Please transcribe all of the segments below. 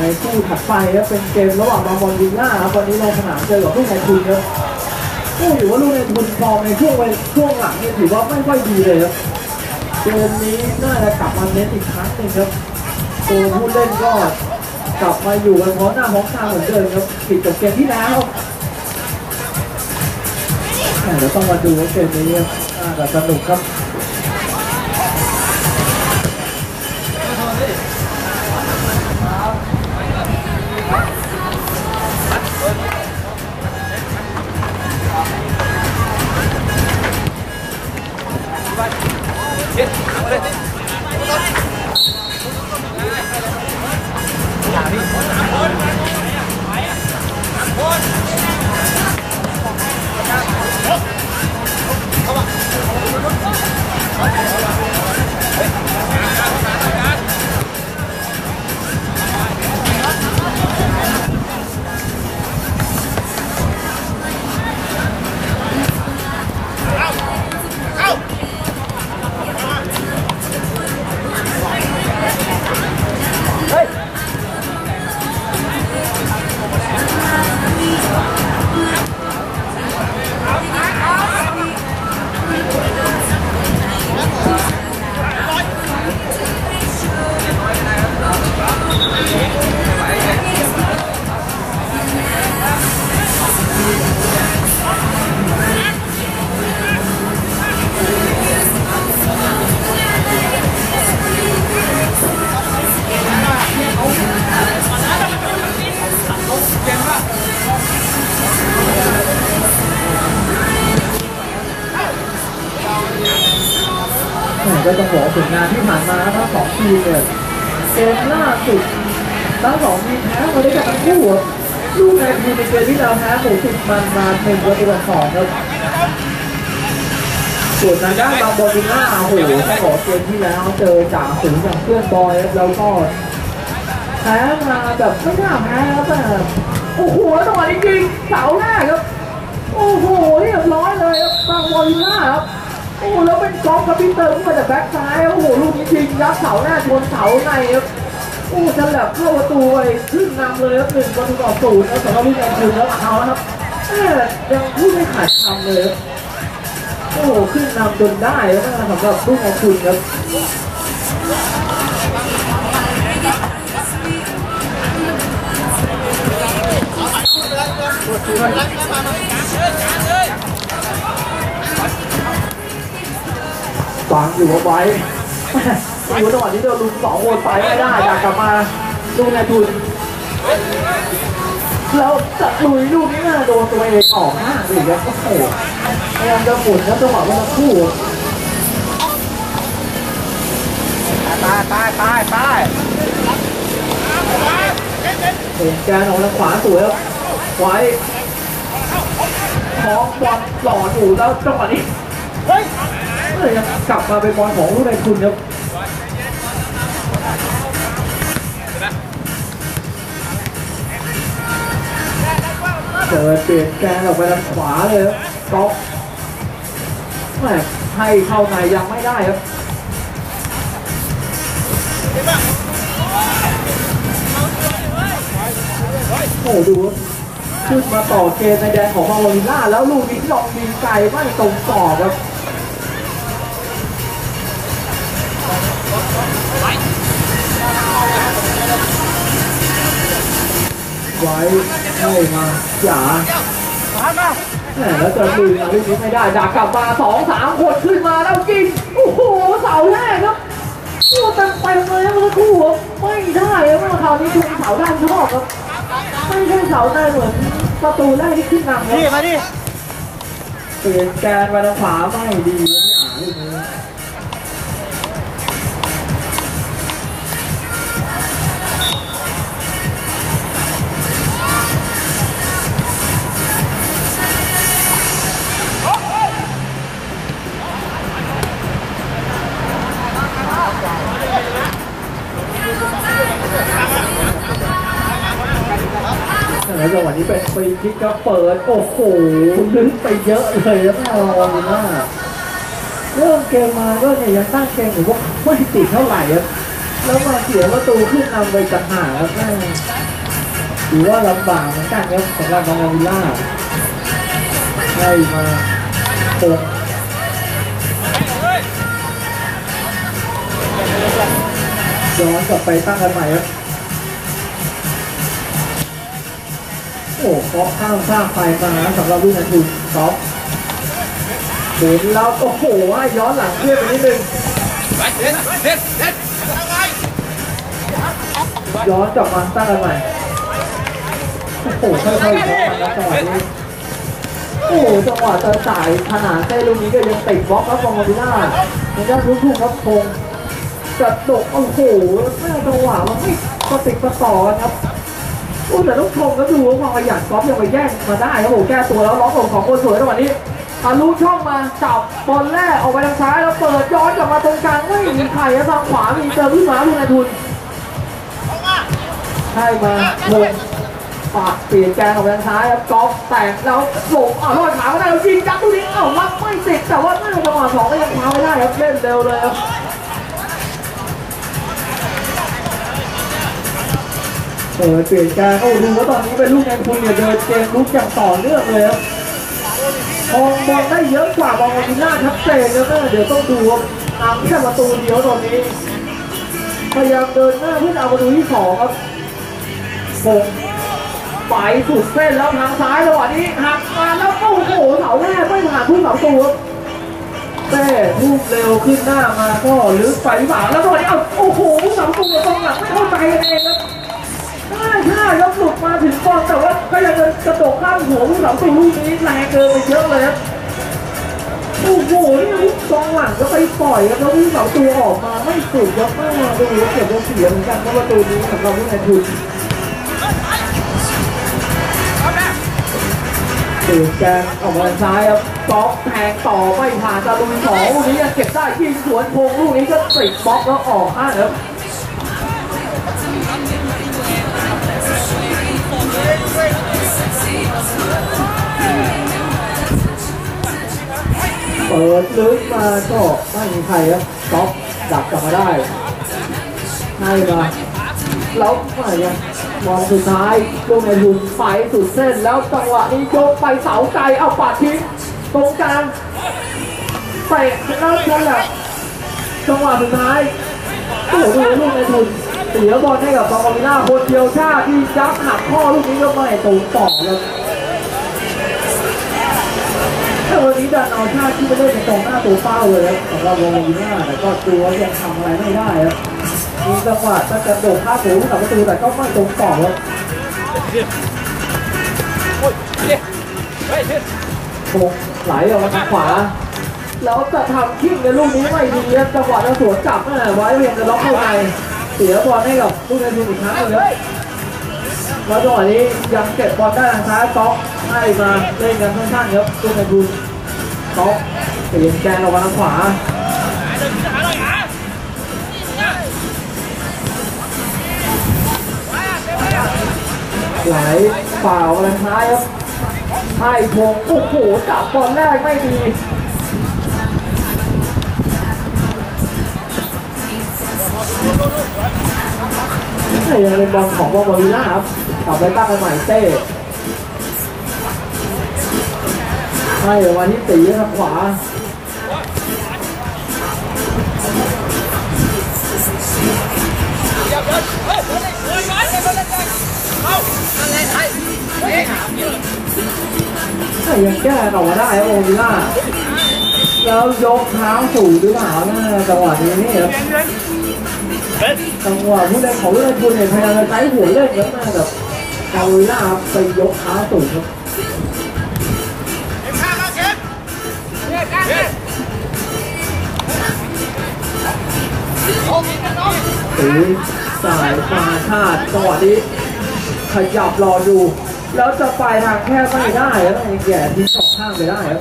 ในคู่ถัดไปครับเป็นเกมระหว่างบางบอลวิลล่าครับวันนี้ลงสนามเจอกับลูกในทุนครับโอ้ถือว่าลูกในทุนฟอร์มในช่วงเวช่วงหลังเนี่ยถือว่าไม่ค่อยดีเลยครับเกมนี้น่าจะกลับมาเน้นอีกครั้งหนึ่งครับตัวผู้เล่นก็กลับมาอยู่กันพร้อมหน้าพร้อมตาเหมือนเดิมครับผิดกับเกมที่แล้วเดี๋ยวต้องมาดูว่าเกมนี้น่าจะสนุกครับ ลงานที่ผ่านมาทั้งสองทีมเนี่ยเกมล่าสุดทั้งสองทีมแพ้มาด้วยกันทั้งคู่ครับลูกในทีมในเกมที่เราแพ้หสิบมันมาหนึ่งประตูต่อสองครับส่วนทางด้านบางบอลวิลล่าโอ้โหต้องบอกเกมที่แล้วเจอจ่าฝูงอย่างเพื่อนบอยครับแล้วก็แพ้มาแบบไม่น่าแพ้ครับแต่โอ้โหจังหวะนี้ยิงเสาแรกครับโอ้โหเรียบร้อยเลยครับบางบอลวิลล่าครับ โอ้โหแล้วเป็นกอล์ฟกับพี่เติมมาจากแบ็คซ้ายโอ้โหลูกนี้ยิงยัดเสาหน้าชนเสาในครับโอ้ฉลับเข้าประตูไปขึ้นนำเลยครับหนึ่งประตูต่อศูนย์แล้วสำหรับลูกแอนคืนแล้วเอาแล้วครับยังพูดไม่ขาดคำเลยโอ้โหขึ้นนำจนได้แล้วนะสำหรับลูกแอนคืนครับฟังอยู่เอาไว้แม่อยู่จังหวะนี้เดี๋ยวลุงสองคนไปไม่ได้อยากกลับมาลูกนายทุนแล้วจะลุยลูกนี้น่าโดนตัวเองออกหน้าอีกแล้วโอ้โหพยายามจะหมุนครับจังหวะเมื่อสักครู่ไปไปไปไปเป็นแกนออกทางขวาสวยครับไว้ท้องบอลหล่ออยู่แล้วจังหวะนี้เฮ้ย เอ้ยยังกลับมาเป็นบอลของลูกนายทุนครับเปิดเปลี่ยนแกนออกไปทางขวาเลยครับก๊อกแหม่ให้เข้าในยังไม่ได้ครับโอ้โหดูขึ้นมาต่อเกมในแดนของมาโลลิน่าแล้วลูกนี้ลองดีไกลไม่ตรงต่อครับ ไว้ให้มาอย่ามามาแหมแล้วจะลุยมาลูกนี้ไม่ได้ดักกลับมาสองสามคนขึ้นมาแล้วยิงโอ้โหเสาแรกครับโอ้เต็มเต็มเลยนะเมื่อครู่ครับไม่ได้ครับเมื่อคราวนี้คุณเสาด้านชอบครับไม่ใช่เสาได้เหมือนประตูแรกที่ขึ้นนำคดิรับมาดิเปลี่ยนแกนมาทางขวาไม่ดี แล้วจังหวะนี้เป็นฟรีคิกก็เปิด โอ้โหลึกไปเยอะเลยนะแม่รองมากเริ่มเกมมาก็เนี่ยยังตั้งเกมอยู่ว่าไม่ติดเท่าไหร่ครับแล้วมาเสียประตูขึ้นนำไปจังหากครับแม่ถือว่าลำบากเหมือนกันครับสำหรับบาวิล่าให้มาตกย้อนกลับไปตั้งกันใหม่ครับ โอ้ก๊อฟข้ามสร้างไฟมานะสำหรับลูกนันทุนก๊อฟหมุนแล้วโอ้โหว่าย้อนหลังเพื่อนไปนิดนึงไปเด็ดเด็ดเด็ดย้อนกลับมาตั้งกันใหม่โอ้โหค่อยๆย้อนนะจังหวะนี้โอ้โหจังหวะเจอสายขนาดเต้ลูกนี้ก็ยังติดบล็อกครับฟองมาดิน่ามันก็ทุกทุกครับคงกระดกโอ้โหแม่จังหวะมันไม่ประติดประต่อครับ โอ้แต่ต้องชมก็ดูว่าความขยันก๊อฟยังไปแย่งมาได้ครับผมแก้ตัวแล้วล็อกของสองคนสวยจังหวะนี้ทะลุช่องมาจับบอลแรกออกไปทางซ้ายแล้วเปิดย้อนกลับมาตรงกลางไม่มีใครแล้วทางขวามีเจอพี่หมาลูกนายทุนให้มาลงปากเปลี่ยนแกนออกไปทางซ้ายครับกอฟแตกแล้วหลงอะรอดขาไม่ได้แล้วยิงจับตรงนี้เอ้ารับไม่ติดแต่ว่าหน้าจังหวะสองก็ยังคว้าไม่ได้ครับเล่นเร็วเลยครับ เปิดเปลี่ยนแกนโอ้ดูว่าตอนนี้เป็นลูกแอนคุณเนี่ยเดินเกมลุกอย่างต่อเนื่องเลยครับมองบอลได้เยอะกว่าบอลมิน่าชัดเจนแล้วก็เดี๋ยวต้องดูครับตาแค่ประตูเดียวตอนนี้ พยายามเดินหน้าเพื่อเอาประตูที่สองครับโป่ไปสุดเส้นแล้วทางซ้ายจังหวะนี้หักมาแล้วโอ้โหเสาแรกไม่ผ่านทุกเสาตัวครับเต้ลูกเร็วขึ้นหน้ามาก็ลึกไปหรือเปล่าแล้วจังหวะนี้เอาโอ้โหเสาตัวตรงหลังไม่เข้าใจกันเองครับ ได้ใช่ครับหลุดมาถึงบอลแต่ว่าก็ยังเดินกระโดดข้ามหัวผู้สาตัวลูกนี้แรงเกินไปเยอะเลยครับโอ้โหนี่ลูกกองหลังก็ไปปล่อยครับแล้วผู้สาวตัวออกมาไม่สุดครับแม่ดูเก็บจะเสียเหมือนกันเพราะประตูนี้สำหรับผู้นายทุนตื่นแกนออกมาซ้ายครับบล็อกแทงต่อไม่ผ่านตะลุยสองลูกนี้ยังเก็บได้ยิงสวนโพงลูกนี้ก็ติดบล็อกแล้วออกข้าครับ เปิดลึกมาก็ไม่มีใครครับบล็อกดับกลับมาได้ให้มาแล้วอะไรเนี่ยบอลสุดท้ายลูกในทุนไปสุดเส้นแล้วจังหวะนี้โยกไปเสาไกลเอาปัดทิ้งตรงกลางเตะแล้วนั่นแหละจังหวะสุดท้ายโอ้โหลูกในทุนเสียบอลให้กับบองกอมิน่าคนเดียวชาติที่ยักหักข้อลูกนี้ก็ไม่ตรงต่อเลยแต่ วันนี้ดันเอาชาติที่ไม่ได้เป็นตรงหน้าตัวเป้าเลยครับสำหรับบองกอมิน่าแต่ก็ดูว่ายังทำอะไรไม่ได้ครับมีจังหวะจะกระโดดข้ามหูกับประตูแต่ก็ไม่ตรงต่อครับโอ้ยเด็ดเฮ้ยเด็ดโค้งไหลออกมาทางขวาแล้วจะทำคิ้งในลูกนี้ไม่ดีครับจังหวะจะสวนจับนะไว้เพียงจะล็อกเข้าในเสียบอลให้กับลูกในทีมอีกครั้งหนึงครับ แล้วจังหวะนี้ยังเก็บบอลได้ทางซ้ายก๊อกให้มาเล่นกันค่อนข้างๆครับลูกในทีมก๊อกเปลี่ยนแกนออกมาทางขวาไหลฝ่าวอะไรท้ายครับให้พงโอ้โหจับบอลแรกไม่ดีนี่ยังเป็นบอลของบอลบอลลีน่าครับ กลับไปตั้งกันใหม่เต้ให้วันที่ตีทางขวาเดี๋ยวเดินเฮ้ยเดินเลยเดินเลยเดินเลยเอานั่นเลยไอ้เฮ้ยถ้ายังแก้ออมาได้โอมิล่า แล้วยกเท้าสูงหรือเปล่านะจังหวะนี้นี่ครับจังหวะผู้เล่นของเล่นคุณเนี่ยพยายามจะใช้หัวเล่นเยอะมากแบบโอมิล่าครับไปยกเท้าสูงครับข้างมายน้องตีสายมาคาดจังหวะนี้ขยับรอดู แล้วจะไปทางแค่ไม่ได้แล้วต้องแย่ที่สองข้างไปได้ครับ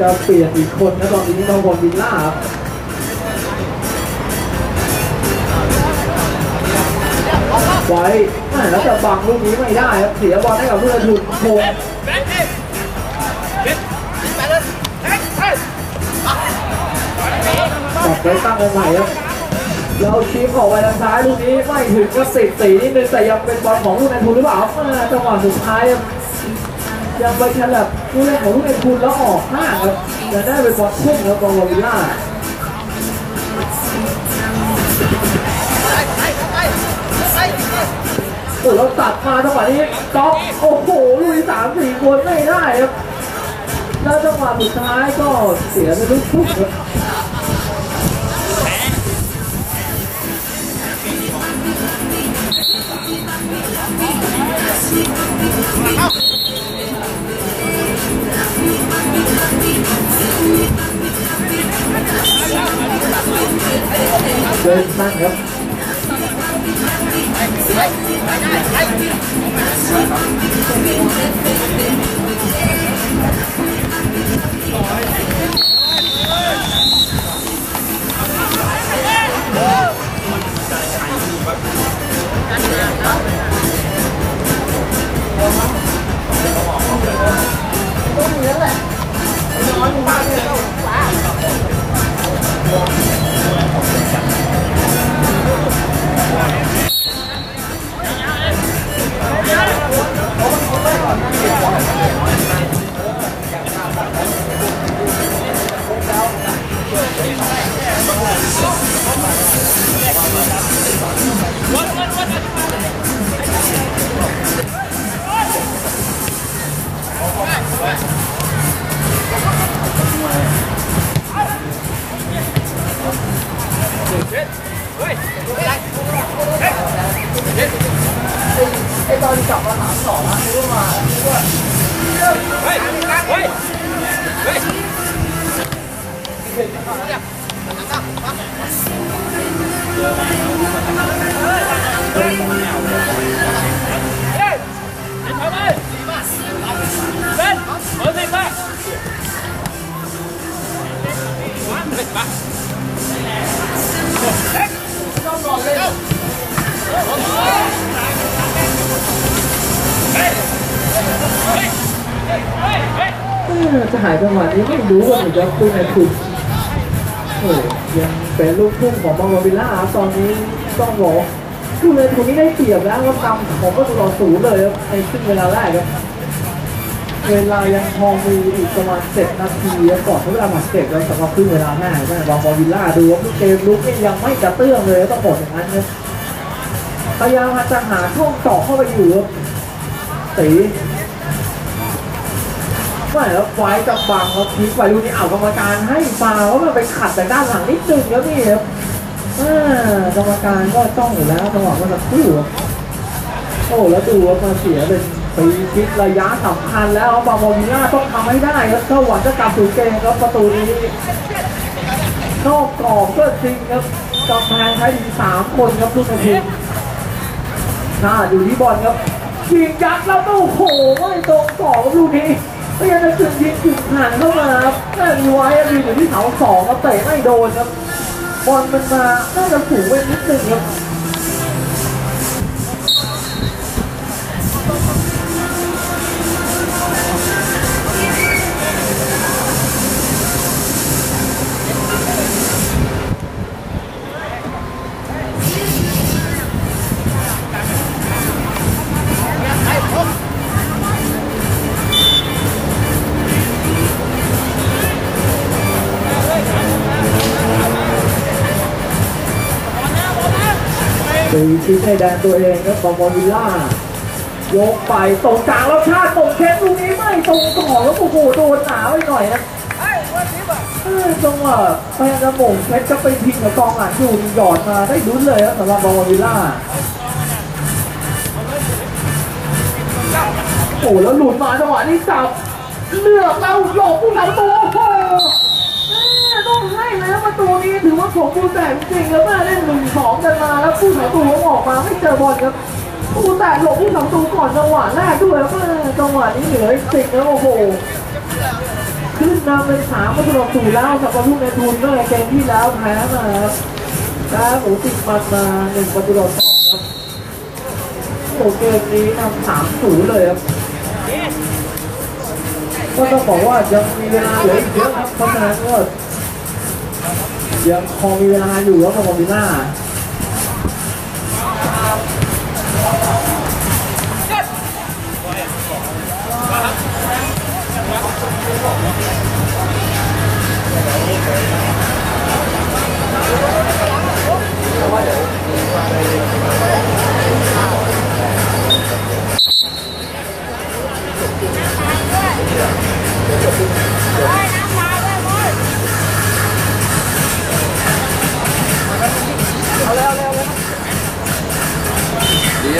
จะเปลี่ยนอีกคนนะตอนนี้ต้องบอลวิลล่าครับไว้แล้วจะบังลูกนี้ไม่ได้ครับเสียบอลให้กับเพื่อนทุนโคงเด็ดเด็ดเด็ดไปเลยเด็ดเฮ้ยอบไว้ตั้งกันใหม่ครับแล้วชี้ออกไปทางซ้ายลูกนี้ไม่ถึงก็ติดสีนิดนึงแต่ยังเป็นบอลของลูกในทุนหรือเปล่าเออจังหวะสุดท้ายครับ ยังไปฉลับลูกเล่นของลูกในทุนแล้วออกข้าครับจะได้เป็นบอลพุ่งแล้วกองวิลล่าโอ้เราตัดมาจังหวะนี้จ็อกโอ้โหลุยสามสี่คนไม่ได้ครับแล้วจังหวะสุดท้ายก็เสียไปทุกทุกครับ เรู้ว่ามันจะคุยในทุนโอ้ยยังเป็นลูกทุ่งของบางวาวิลล่าตอนนี้ต้องบอกลูกในทุนนี้ได้เปรียบแล้วครับนำของประตูต่อศูนย์เลยครับในครึ่งเวลาแรกครับเวลายังพอมีอีกประมาณเจ็ดนาทีก่อนที่เวลาหมดเสร็จแล้วสำหรับครึ่งเวลาแรกแม่บางวาวิลล่าดูว่าลูกเกมลุกนี่ยังไม่กระเตื้องเลยต้องบอกอย่างนั้นครับพยายามจะหาช่องเจาะเข้าไปอยู่ครับตี ไม่แล้วไฟกับบังแล้วพลิกไปดูนี่เอากรรมการให้ฟาวว่ามันไปขัดแต่ด้านหลังนิดนึงแล้วนี่ครับกรรมการก็จ้องอยู่แล้วจังหวะมันจะคู่โอ้แล้วดูว่ามาเสียเป็นปีคิดระยะสำคัญแล้วครับบาโมวิน่าต้องทำให้ได้ครับถ้าหวังจะกลับสู่เกมครับประตูนี้นอกกรอบก็จริงครับกำแพงใช้ถึงสามคนครับลูกทีมน่าอยู่ที่บอลครับยิงยัดแล้วตู้โหไม่ตรงกรอครับลูกนี้ พยายามจะถึงยิงจุดผ่านเข้ามาครับแต่มีไว้อะมีอยู่ที่เสาสองครับเตะไม่โดนครับบอลมันมาน่าจะสูงไปนิดนึงครับ ตีชิดให้แดนตัวเองครับบอลบอลวิลล่ายกไปตรงกลางแล้วชาติตรงเค้ลูกนี้ไม่ตรงต่อแล้วโอ้โหโดนหนาไปหน่อยนะเฮ้ยวันนี้แบบเออจังหวะพยายามจะหม่งเพชรจะไปพิงกับกองหลังอยู่หยอดมาได้ลุ้นเลยครับสำหรับบอลวิลล่าโอ้แล้วหลุดมาจังหวะนี้จับเลือกแล้วหลบผู้ทำตัวโอ้โห นะประตูนี้ถือว่าผมผู้แต่จริงแล้วแม่เล่นหนึ่งสองกันมาแล้วผู้ทำตัวออกมาไม่เจอบอลครับผู้แต่หลบผู้ทำตัวก่อนจังหวะแรกด้วยแล้วแม่จังหวะนี้เหลืออีกสิบแล้วโอ้โหขึ้นนำเป็นสามประตูต่อศูแล้วสำหรับลูกในทุนเมื่อเกมที่แล้วแพ้มาครับแพ้หมูติดมันมาหนึ่งประตูต่อสองครับโอ้เกมนี้นำสามศูนย์เลยครับก็ต้องบอกว่ายังมีเวลาเหลืออีกเยอะครับเพราะฉะนั้นก็ ยังพอมีเวลาอยู่แล้วของ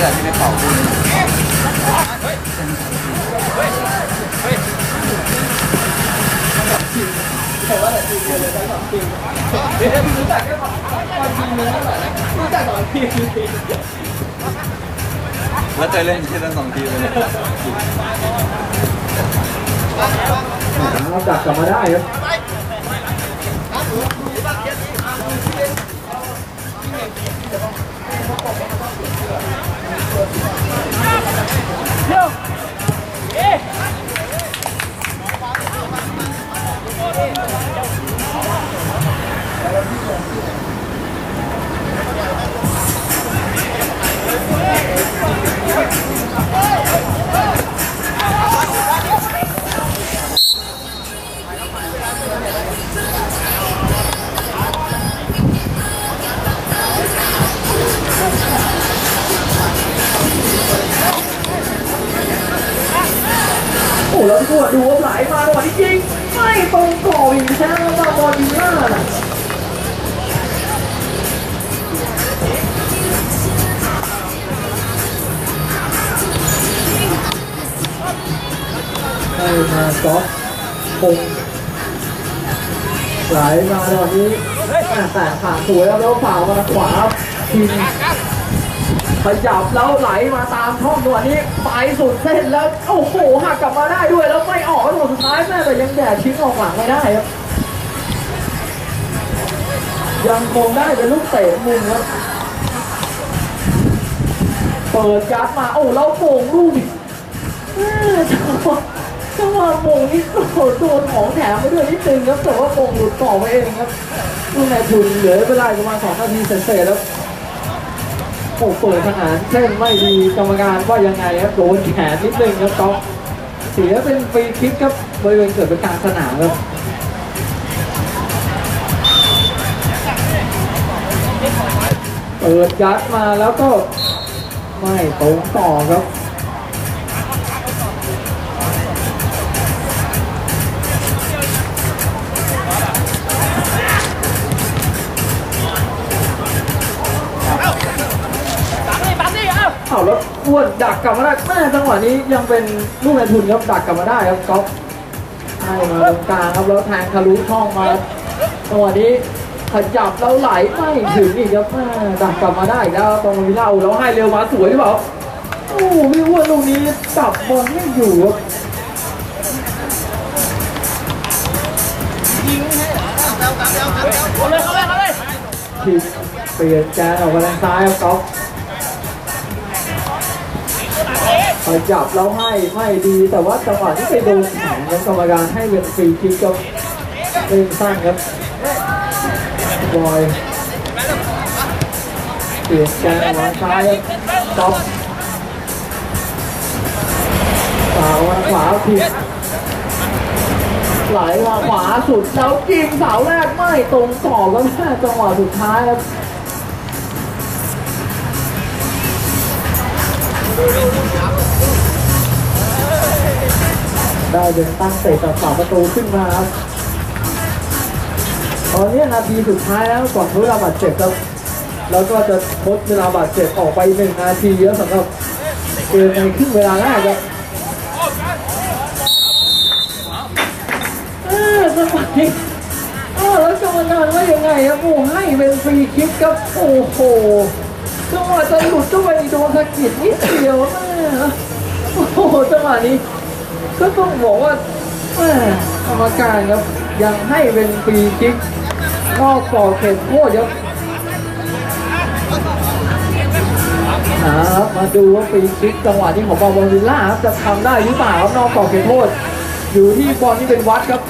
บอลวิลล่าดีแหละที่ไม่เป่าคุณแล้วเคยเล่นแค่นั้นสองทีเลยเราจับกลับมาได้ครับ โอ้ แล้วตัวดูว่าไหลมาจังหวะนี้จริงไม่ตรงกรอบอีกแล้วมาบอลวิลล่าได้มาก๊อฟคงไหลมาจังหวะนี้แต่แต่ขาสวยแล้วแล้วฝ่ามาขวาทีม ขยับแล้วไหลมาตามช่องตัวนี้ไปสุดเส้นแล้วโอ้โหหักกลับมาได้ด้วยแล้วไม่ออกตัวสุดท้ายแม่แต่ยังแดดทิ้งออกหลังไม่ได้ครับยังคงได้เป็นลูกเตะมุมครับเปิดยัดมาโอ้แล้วโป่งลูกอีกแม่จังหวะจังหวะโป่งนี่โอ้โหโดนของแถมไปด้วยนิดนึงครับแต่ว่าโป่งหลุดต่อไปเองครับลูกนายทุนเหลือเวลาประมาณสองนาทีเศษแล้ว โอ้เปิดขนารเส้นไม่ดีกรรมการว่ายังไงครับโดนแขนนิดนึงครับต๊อกเสียเป็นฟรีคิกครับบริเวณเกิดเป็นกลางสนามครับเปิดยัดมาแล้วก็ไม่ตรงต่อครับ วนดักกลับมาได้แม่จังหวะนี้ยังเป็นลูกในทุนครับดักกลับมาได้ครับก๊อฟให้มาตรงกลางครับแล้วแทงทะลุช่องมาจังหวะนี้ขยับแล้วไหลไม่ถึงอีกครับแม่ดักกลับมาได้อีกแล้วตรงวิลาอูแล้วให้เร็วมาสวยหรือเปล่าโอ้พี่อ้วนลูกนี้จับบอลไม่อยู่ครับเอาเลยเอาเลยเอาเลยทีเปลี่ยนแกนออกมาทางซ้ายครับก๊อฟ ขยับแล้วให้ไม่ดีแต่ว่าจังหวะที่ไปโดนแขนครับกรรมการให้เป็นฟรีคิกครับเล่นสั้นครับบอยเปลี่ยนแกนออกมาซ้ายครับต๊อปขวามาขวาผิดไหลมาขวาสุดแล้วยิงเสาแรกไม่ตรงต่อบแล้วแม่จังหวะสุดท้ายครับ ได้เป็นตั้งเตะจากฝาประตูขึ้นมาครับตอนนี้นาทีสุดท้ายแล้วก่อนทดเวลาบาดเจ็บครับ แล้วก็จะทดเวลาบาดเจ็บออกไปหนึ่งนาทีเยอะสำหรับเกมในครึ่งเวลาแรกครับเออสมัยเออแล้วกรรมการว่ายังไงครับโอ้ให้เป็นฟรีคิกครับโอ้โหจังหวะจะหลุดด้วยโดนสะกิดนิดเดียวแม่โอ้โหจังหวะนี้ ก็ต้องบอกว่ากรรมการครับ ยังให้เป็นฟรีคิกนอกกรอบเขตโทษครับมาดูว่าฟรีคิกจังหวะนี้ของบอลบอลวิล่าจะทำได้หรือเปล่าครับนอกกรอบเขตโทษ อยู่ที่บอลที่เป็นวัดครับ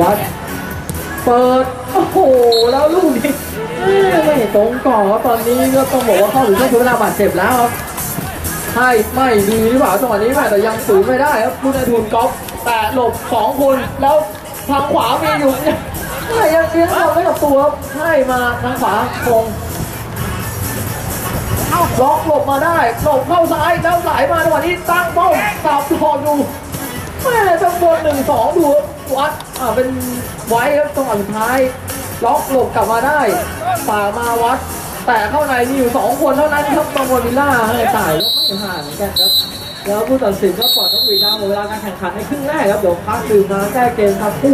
วัดเปิด โอ้โหแล้วลูกนี้เอ้ยไม่ตรงก่อนครับตอนนี้ก็ต้องบอกว่าเข้าถึงช่วงทดเวลาบาดเจ็บแล้วครับให้ไม่ดีหรือเปล่าจังหวะนี้แม่แต่ยังฝืนไม่ได้ครับลูกในทุนกอล์ฟแต่หลบสองคนแล้วทางขวามีอยู่เนี่ยไม่ยังเลี้ยงบอลไม่กับตัวครับให้มาทางขวาคงล็อกหลบมาได้หลบเข้าซ้ายแล้วไหลมาจังหวะนี้ตั้งเป้าสับทอดูแม่จังบนหนึ่งสองดูครับวัดอ่าเป็นไว้ครับจังหวะสุดท้าย ล็อกหลบกลับมาได้ป่ามาวัด แต่เข้าในมีอยู่สองคนเท่านั้นครับตองวิลล่าให้ตายแล้วไม่ห่างเหมือนกันครับ แล้วผู้ตัดสินก็ปล่อยน้องวีนาหมดเวลาการแข่งขันในครึ่งแรกครับเดี๋ยวพักดื่มน้ำแก้เกมครับคู่